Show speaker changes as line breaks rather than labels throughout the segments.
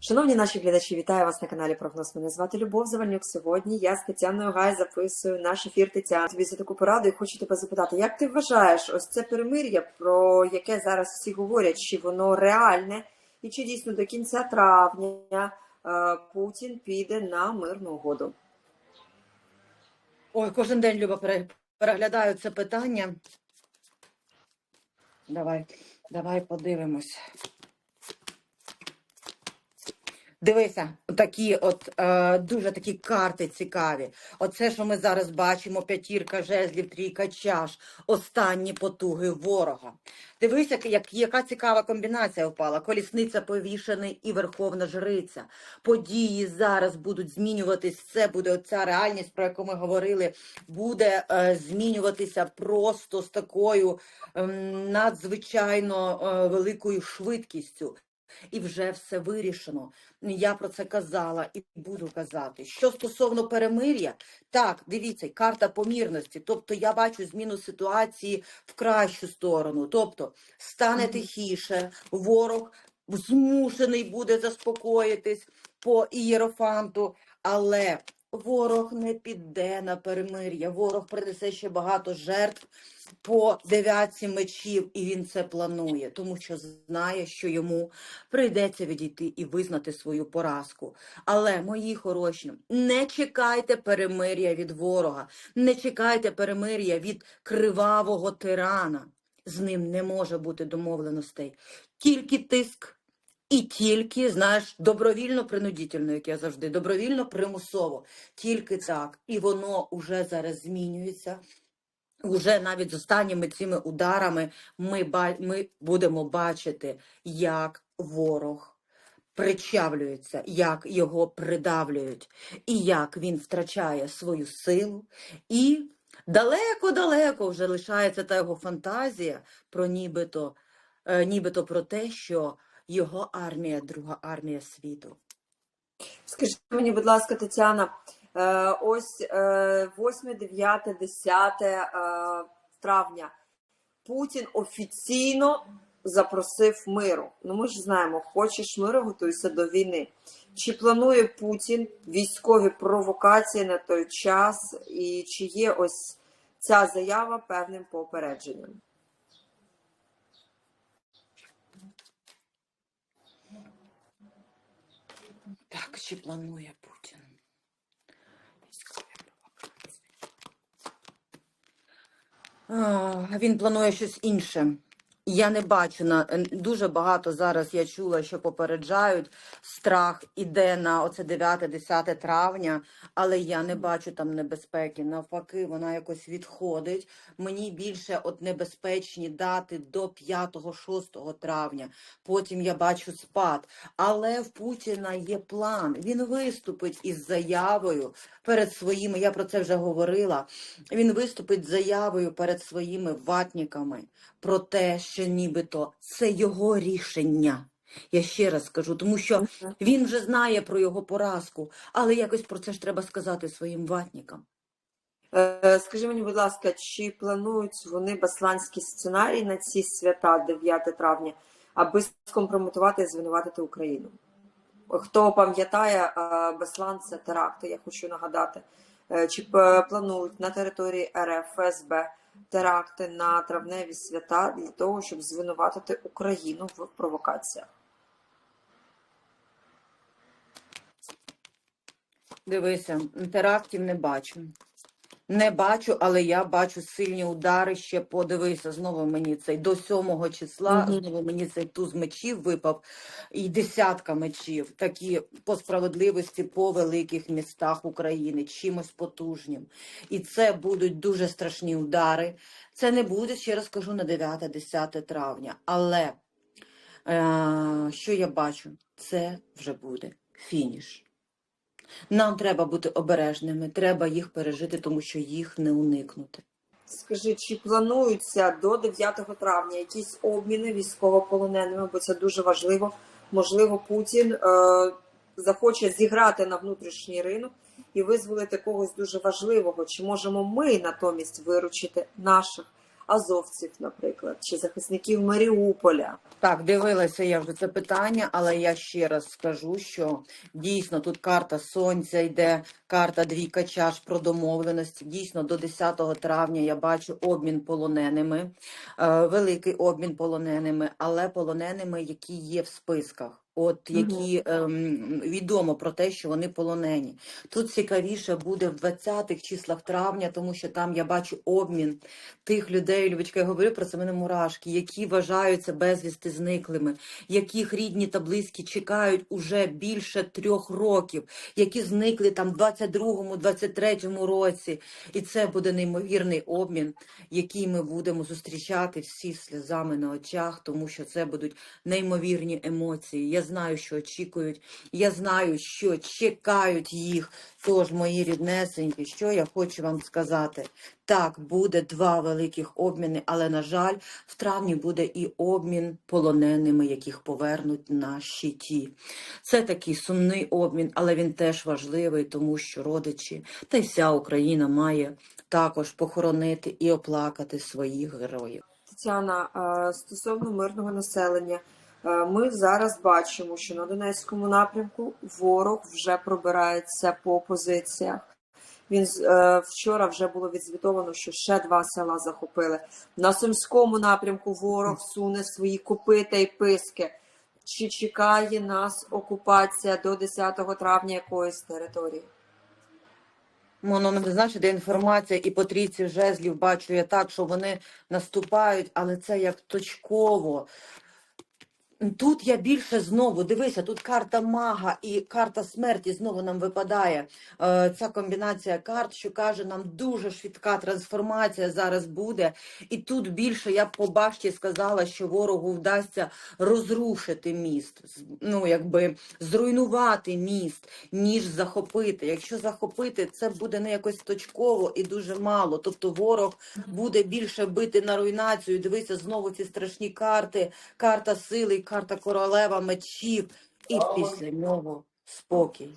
Шановні наші глядачі, вітаю вас на каналі Прогноз. Мене звати Любов Завальнюк. Сьогодні я з Тетяною Гай записую наш ефір Тетяна. Тобі за таку пораду і хочу тебе запитати, як ти вважаєш, ось це перемир'я, про яке зараз всі говорять, чи воно реальне, і чи дійсно до кінця травня е, Путін піде на мирну угоду?
Ой, кожен день Люба переглядаю це питання. Давай, давай подивимось. Дивися, такі от е, дуже такі карти цікаві. Оце, що ми зараз бачимо: п'ятірка жезлів, трійка чаш, останні потуги ворога. Дивися, як, яка цікава комбінація впала. Колісниця повішений і верховна жриця. Події зараз будуть змінюватись. Це буде оця реальність, про яку ми говорили, буде е, змінюватися просто з такою ем, надзвичайно е, великою швидкістю. І вже все вирішено. Я про це казала і буду казати. Що стосовно перемир'я, так, дивіться, карта помірності. Тобто я бачу зміну ситуації в кращу сторону. Тобто стане тихіше, ворог змушений буде заспокоїтись по ієрофанту, але ворог не піде на перемир'я. Ворог принесе ще багато жертв по дев'ятці мечів, і він це планує, тому що знає, що йому прийдеться відійти і визнати свою поразку. Але, мої хороші, не чекайте перемир'я від ворога, не чекайте перемир'я від кривавого тирана. З ним не може бути домовленостей. Тільки тиск. І тільки, знаєш, добровільно принудительно, як я завжди, добровільно примусово. Тільки так. І воно уже зараз змінюється. Уже навіть з останніми цими ударами ми, ми будемо бачити, як ворог причавлюється, як його придавлюють, і як він втрачає свою силу, і далеко-далеко вже лишається та його фантазія про нібито, е, нібито про те, що його армія друга армія світу.
Скажи мені, будь ласка, Тетяна, е, ось е, 8, 9, 10 е, травня Путін офіційно запросив миру. Ну ми ж знаємо, хочеш миру, готуйся до війни. Чи планує Путін військові провокації на той час, і чи є ось ця заява певним попередженням?
Так, чи планує Путін? Він планує щось інше. Я не бачу на дуже багато зараз. Я чула, що попереджають. Страх іде на оце 9-10 травня, але я не бачу там небезпеки. Навпаки, вона якось відходить. Мені більше от небезпечні дати до 5-6 травня. Потім я бачу спад. Але в Путіна є план. Він виступить із заявою перед своїми. Я про це вже говорила. Він виступить з заявою перед своїми ватниками про те, що нібито це його рішення. Я ще раз скажу, тому що він вже знає про його поразку, але якось про це ж треба сказати своїм ватникам.
Е, Скажи мені, будь ласка, чи планують вони басланський сценарій на ці свята 9 травня, аби скомпрометувати і звинуватити Україну? Хто пам'ятає, е, Беслан це теракти, я хочу нагадати. Е, Чи планують на території РФ ФСБ теракти на травневі свята для того, щоб звинуватити Україну в провокаціях?
Дивися, терактів не бачу. Не бачу, але я бачу сильні удари ще подивися. Знову мені цей до 7 числа,
Мгм.
знову мені цей туз мечів випав, і десятка мечів, такі по справедливості по великих містах України, чимось потужнім. І це будуть дуже страшні удари. Це не буде, ще раз кажу, на 9-10 травня. Але е, що я бачу? Це вже буде фініш. Нам треба бути обережними, треба їх пережити, тому що їх не уникнути.
Скажи, чи плануються до 9 травня якісь обміни військовополоненими, бо це дуже важливо. Можливо, Путін е, захоче зіграти на внутрішній ринок і визволити когось дуже важливого. Чи можемо ми натомість виручити наших азовців, наприклад, чи захисників Маріуполя.
Так, дивилася я вже це питання, але я ще раз скажу, що дійсно тут карта сонця йде, карта двійка чаш про домовленості. Дійсно, до 10 травня я бачу обмін полоненими, е, великий обмін полоненими, але полоненими, які є в списках. От які ем, відомо про те, що вони полонені. Тут цікавіше буде в 20-х числах травня, тому що там я бачу обмін тих людей, Любочка, я говорю про це мене мурашки, які вважаються безвісти зниклими, яких рідні та близькі чекають уже більше трьох років, які зникли там в 22-му, 23-му році. І це буде неймовірний обмін, який ми будемо зустрічати всі сльозами на очах, тому що це будуть неймовірні емоції. Я знаю, що очікують, я знаю, що чекають їх. Тож, мої ріднесенькі, що я хочу вам сказати. Так, буде два великих обміни, але, на жаль, в травні буде і обмін полоненими, яких повернуть на щиті. Це такий сумний обмін, але він теж важливий, тому що родичі та й вся Україна має також похоронити і оплакати своїх героїв.
Тетяна, стосовно мирного населення, ми зараз бачимо, що на Донецькому напрямку ворог вже пробирається по позиціях. Він е, вчора вже було відзвітовано, що ще два села захопили. На Сумському напрямку ворог суне свої копита і писки. Чи чекає нас окупація до 10 травня якоїсь території?
Воно не значить, де інформація і по трійці жезлів бачу я так, що вони наступають, але це як точково. Тут я більше знову дивися, тут карта мага і карта смерті знову нам випадає. Е, ця комбінація карт, що каже, нам дуже швидка трансформація зараз буде. І тут більше я по башті сказала, що ворогу вдасться розрушити міст, ну якби зруйнувати міст, ніж захопити. Якщо захопити, це буде не якось точково і дуже мало. Тобто ворог буде більше бити на руйнацію. Дивися знову ці страшні карти карта сили, карта королева мечів, і після нього спокій.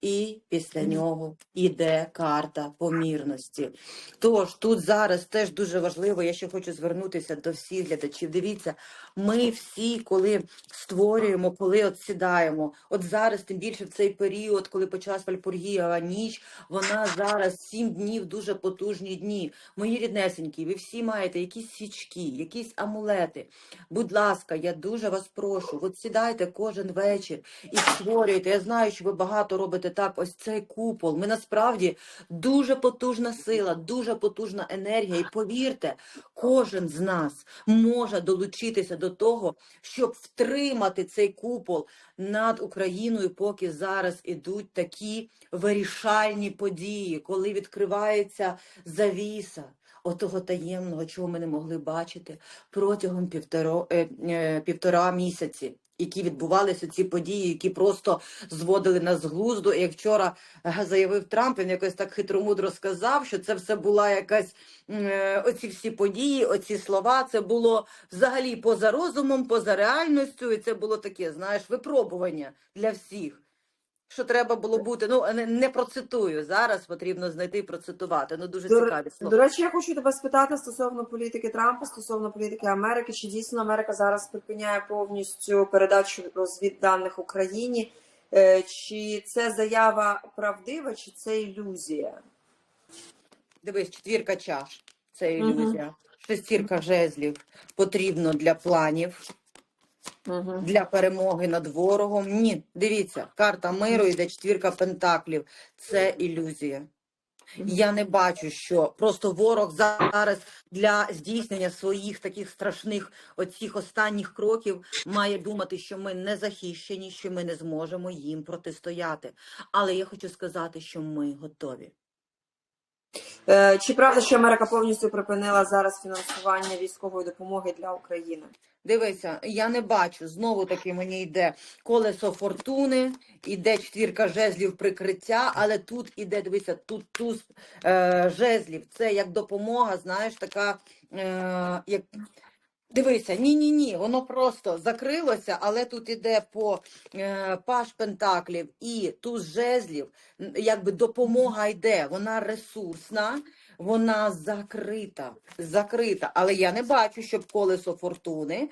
І після нього іде карта помірності. Тож тут зараз теж дуже важливо, я ще хочу звернутися до всіх глядачів. Дивіться, ми всі, коли створюємо, коли от сідаємо, от зараз, тим більше в цей період, коли почалась Вальпургієва ніч, вона зараз сім днів дуже потужні дні. Мої ріднесенькі, ви всі маєте якісь свічки, якісь амулети. Будь ласка, я дуже вас прошу, от сідайте кожен вечір і створюйте. Я знаю, що ви багато робите так. Ось цей купол. Ми насправді дуже потужна сила, дуже потужна енергія. І повірте, кожен з нас може долучитися до того, щоб втримати цей купол над Україною, поки зараз ідуть такі вирішальні події, коли відкривається завіса. Отого таємного, чого ми не могли бачити протягом півтора, е, е, півтора місяці, які відбувалися ці події, які просто зводили нас з глузду. І як вчора е, заявив Трамп, він якось так хитромудро сказав, що це все була якась е, оці всі події, оці слова. Це було взагалі поза розумом, поза реальністю, і це було таке, знаєш, випробування для всіх. Що треба було бути, ну не, не процитую зараз, потрібно знайти і процитувати. Ну дуже
До,
цікаві слова.
до речі, я хочу тебе спитати стосовно політики Трампа, стосовно політики Америки. Чи дійсно Америка зараз припиняє повністю передачу розвідданих Україні? Е, Чи це заява правдива, чи це ілюзія?
Дивись, четвірка чаш. Це ілюзія. Шестірка жезлів потрібно для планів,
Угу.
для перемоги над ворогом. Ні, дивіться, карта миру йде четвірка пентаклів. Це ілюзія. Я не бачу, що просто ворог зараз для здійснення своїх таких страшних оцих останніх кроків має думати, що ми не захищені, що ми не зможемо їм протистояти. Але я хочу сказати, що ми готові.
Е, Чи правда, що Америка повністю припинила зараз фінансування військової допомоги для України?
Дивися, я не бачу. Знову таки мені йде колесо фортуни, іде четвірка жезлів прикриття, але тут іде, дивися, тут туз е, жезлів. Це як допомога, знаєш, така е, як. Дивися, ні, ні, ні, воно просто закрилося, але тут іде по е, паш пентаклів і туз жезлів, якби допомога йде, вона ресурсна, вона закрита. Закрита. Але я не бачу, щоб колесо фортуни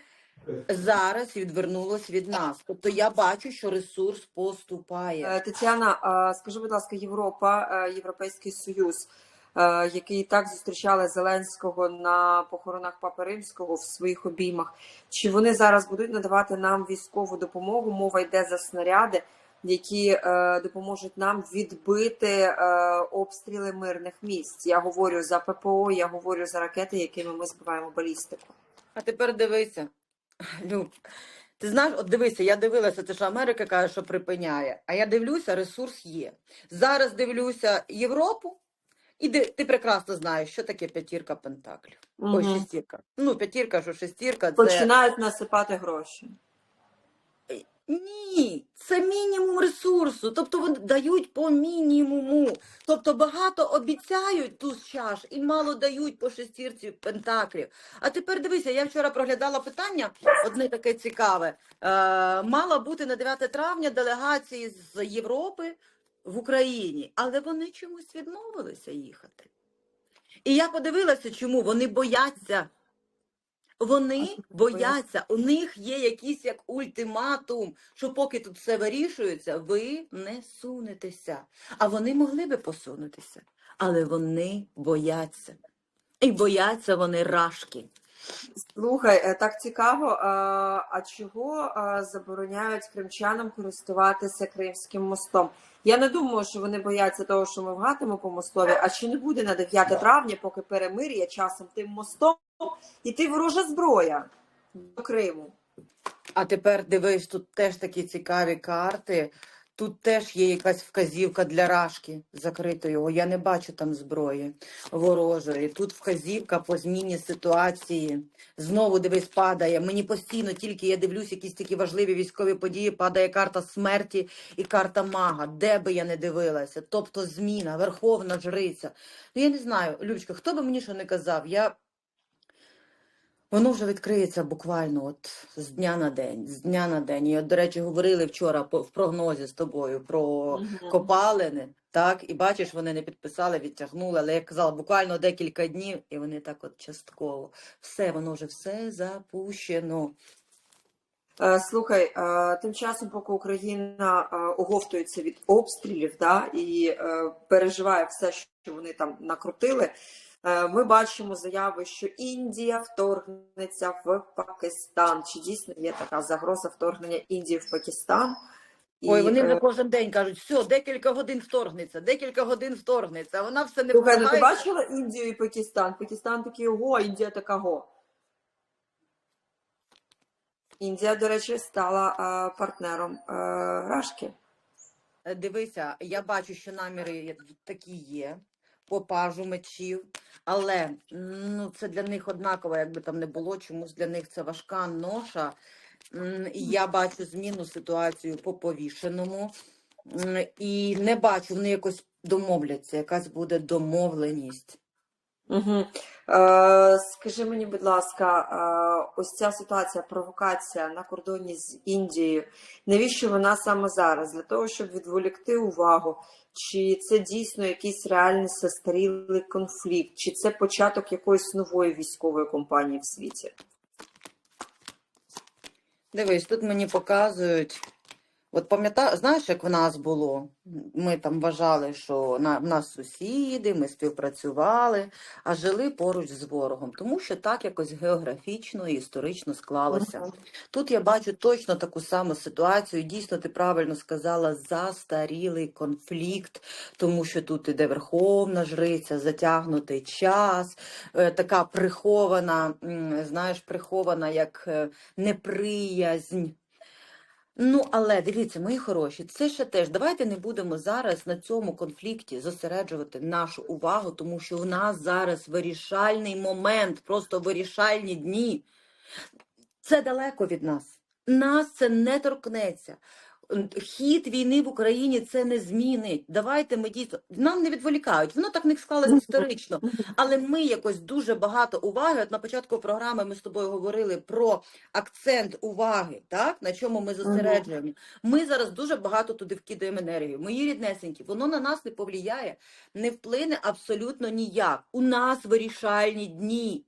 зараз відвернулось від нас. Тобто я бачу, що ресурс поступає.
Е, Тетяна, скажи, будь ласка, Європа, е, Європейський Союз, е, який так зустрічали Зеленського на похоронах Папи Римського в своїх обіймах, чи вони зараз будуть надавати нам військову допомогу? Мова йде за снаряди, які е, допоможуть нам відбити е, обстріли мирних місць. Я говорю за ППО, я говорю за ракети, якими ми збиваємо балістику.
А тепер дивися, Люб. Ти знаєш, от дивися, я дивилася, це ж Америка каже, що припиняє. А я дивлюся, ресурс є. Зараз дивлюся Європу, і ти прекрасно знаєш, що таке п'ятірка пентаклів. Ой, шестірка. Ну, п'ятірка, що шестірка, це.
Починають насипати гроші.
Ні, це мінімум ресурсу. Тобто вони дають по мінімуму. Тобто багато обіцяють ту чаш і мало дають по шестірці пентаклів. А тепер дивися, я вчора проглядала питання, одне таке цікаве. Е, мала бути на 9 травня делегації з Європи в Україні, але вони чомусь відмовилися їхати. І я подивилася, чому вони бояться. Вони бояться, у них є якийсь як ультиматум, що поки тут все вирішується, ви не сунетеся. А вони могли би посунутися, але вони бояться. І бояться вони рашки.
Слухай, е, так цікаво. е, А чого е, забороняють кримчанам користуватися Кримським мостом? Я не думаю, що вони бояться того, що ми вгатимо по мостові. А чи не буде на 9 травня, поки перемир'я часом тим мостом іти ворожа зброя до Криму?
А тепер дивись, тут теж такі цікаві карти. Тут теж є якась вказівка для рашки закрити його. Я не бачу там зброї ворожої. Тут вказівка по зміні ситуації. Знову дивись, падає. Мені постійно тільки я дивлюсь якісь такі важливі військові події. Падає карта смерті і карта мага. Де би я не дивилася. Тобто зміна, верховна жриця. Ну я не знаю, Любочка, хто би мені що не казав, я. Воно вже відкриється буквально от з дня на день, з дня на день. І от, до речі, говорили вчора по- в прогнозі з тобою про
Мгм.
копалини, так, і бачиш, вони не підписали, відтягнули, але я казала, буквально декілька днів, і вони так от частково. Все, воно вже все запущено.
Е, Слухай, е, тим часом, поки Україна е, оговтується від обстрілів да, і переживає все, що вони там накрутили, ми бачимо заяви, що Індія вторгнеться в Пакистан. Чи дійсно є така загроза вторгнення Індії в Пакистан? І,
Ой, вони вже
е,
кожен день кажуть, все, декілька годин вторгнеться, декілька годин вторгнеться, вона все не
Слухай, ну ти бачила Індію і Пакистан? Пакистан такий ого, Індія така го. Індія, до речі, стала е, партнером е, Рашки.
Е, Дивися, я бачу, що наміри такі є по пажу мечів, але ну, це для них однаково, якби там не було, чомусь для них це важка ноша. І Я бачу зміну ситуацію по повішеному і не бачу, вони якось домовляться, якась буде домовленість.
Угу. Е, скажи мені, будь ласка, е, ось ця ситуація, провокація на кордоні з Індією, навіщо вона саме зараз? Для того, щоб відволікти увагу, чи це дійсно якийсь реальний застарілий конфлікт, чи це початок якоїсь нової військової компанії в світі?
Дивись, тут мені показують. От пам'ятаєш, знаєш, як в нас було? Ми там вважали, що на, в нас сусіди, ми співпрацювали, а жили поруч з ворогом, тому що так якось географічно і історично склалося. Тут я бачу точно таку саму ситуацію. Дійсно, ти правильно сказала, застарілий конфлікт, тому що тут іде верховна жриця, затягнутий час, е, така прихована, знаєш, прихована як е, неприязнь. Ну, але дивіться, мої хороші, це ще теж. Давайте не будемо зараз на цьому конфлікті зосереджувати нашу увагу, тому що у нас зараз вирішальний момент, просто вирішальні дні. Це далеко від нас. Нас це не торкнеться. Хід війни в Україні це не змінить. Давайте ми дійсно нам не відволікають. Воно так не склалось історично. Але ми якось дуже багато уваги. От на початку програми ми з тобою говорили про акцент уваги, так на чому ми зосереджуємо. Ми зараз дуже багато туди вкидаємо енергію. Мої ріднесенькі, воно на нас не повлияє, не вплине абсолютно ніяк. У нас вирішальні дні.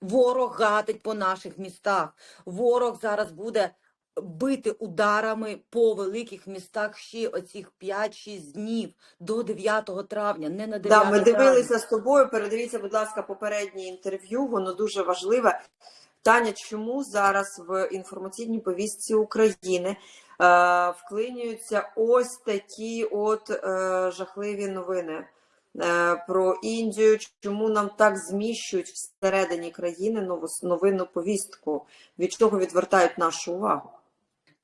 Ворог гатить по наших містах. Ворог зараз буде бити ударами по великих містах ще оцих 5-6 днів до 9 травня, не на 9
Да, ми
травня.
дивилися з тобою. Передивіться, будь ласка, попереднє інтерв'ю. Воно дуже важливе. Таня, чому зараз в інформаційній повістці України е, вклинюються ось такі от е, жахливі новини е, про Індію? Чому нам так зміщують всередині країни нову новинну повістку? Від чого відвертають нашу увагу?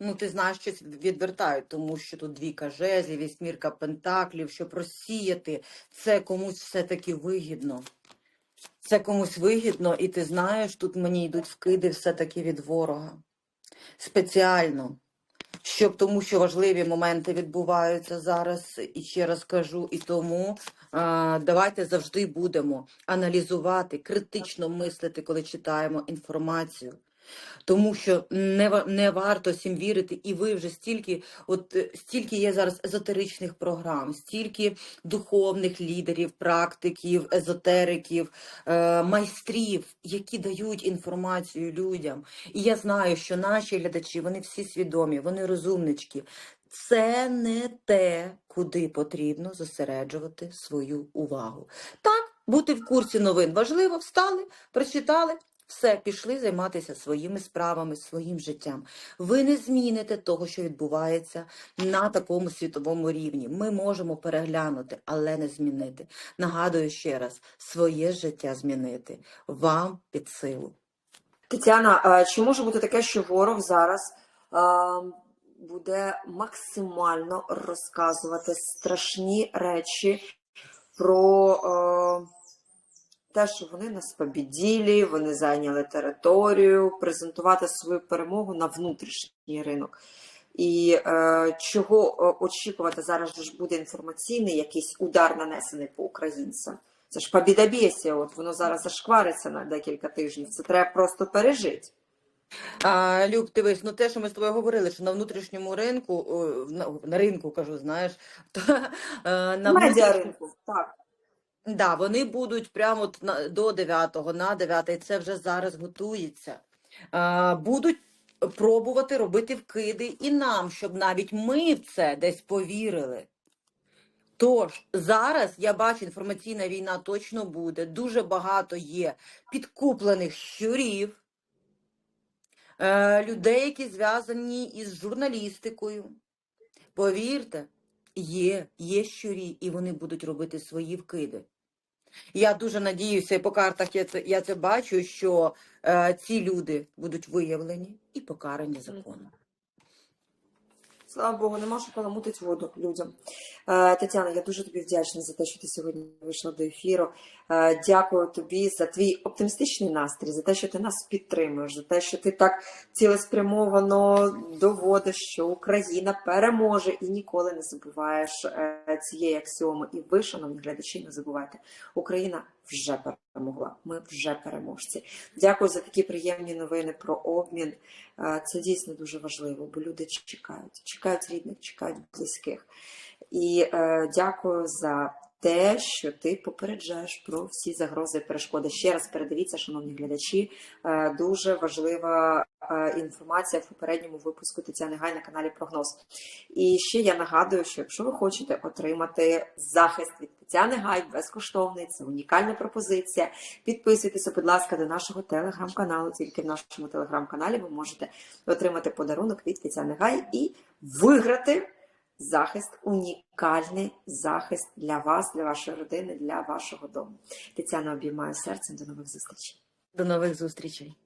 Ну, ти знаєш, що відвертають, тому що тут двійка жезлів, вісьмірка пентаклів, щоб розсіяти, це комусь все-таки вигідно. Це комусь вигідно, і ти знаєш, тут мені йдуть вкиди все-таки від ворога. Спеціально. Щоб, тому що важливі моменти відбуваються зараз, і ще раз кажу, і тому а, давайте завжди будемо аналізувати, критично мислити, коли читаємо інформацію. Тому що не, не варто всім вірити, і ви вже стільки, от е, стільки є зараз езотеричних програм, стільки духовних лідерів, практиків, езотериків, е, майстрів, які дають інформацію людям. І я знаю, що наші глядачі, вони всі свідомі, вони розумнички. Це не те, куди потрібно зосереджувати свою увагу. Так, бути в курсі новин важливо, встали, прочитали, все, пішли займатися своїми справами, своїм життям. Ви не зміните того, що відбувається на такому світовому рівні. Ми можемо переглянути, але не змінити. Нагадую ще раз, своє життя змінити вам під силу.
Тетяна, чи може бути таке, що ворог зараз буде максимально розказувати страшні речі про те, що вони нас побіділі, вони зайняли територію, презентувати свою перемогу на внутрішній ринок. І е, чого е, очікувати зараз ж буде інформаційний якийсь удар нанесений по українцям. Це ж побідобєсія, от воно зараз зашквариться на декілька тижнів. Це треба просто пережити.
А, Люб, дивись, ну те, що ми з тобою говорили, що на внутрішньому ринку, на, на ринку кажу, знаєш, то, е, на
Медіаринку, так.
Да, вони будуть прямо от на, до 9-го, на 9, і це вже зараз готується. А, будуть пробувати робити вкиди і нам, щоб навіть ми в це десь повірили. Тож зараз я бачу, інформаційна війна точно буде. Дуже багато є підкуплених щурів, е, людей, які зв'язані із журналістикою. Повірте, є, є щурі, і вони будуть робити свої вкиди. Я дуже надіюся, і по картах я це, я це бачу, що е, ці люди будуть виявлені і покарані законом.
Слава Богу, нема що каламутить воду людям. Е, Тетяна, я дуже тобі вдячна за те, що ти сьогодні вийшла до ефіру. Е, Дякую тобі за твій оптимістичний настрій, за те, що ти нас підтримуєш, за те, що ти так цілеспрямовано доводиш, що Україна переможе і ніколи не забуваєш е, цієї аксіоми. І ви, шановні глядачі, не забувайте, Україна вже перемогла. Ми вже переможці. Дякую за такі приємні новини про обмін. Е, Це дійсно дуже важливо, бо люди чекають, чекають рідних, чекають близьких. І е, дякую за те, що ти попереджаєш про всі загрози і перешкоди. Ще раз передивіться, шановні глядачі. Е, дуже важлива е, інформація в попередньому випуску Тетяни Гай на каналі Прогноз. І ще я нагадую, що якщо ви хочете отримати захист від Тетяни Гай безкоштовний, це унікальна пропозиція. Підписуйтеся, будь ласка, до нашого телеграм-каналу. Тільки в нашому телеграм-каналі ви можете отримати подарунок від Тетяни Гай і виграти захист, унікальний захист для вас, для вашої родини, для вашого дому. Тетяна обіймаю серцем. До нових зустрічей.
До нових зустрічей.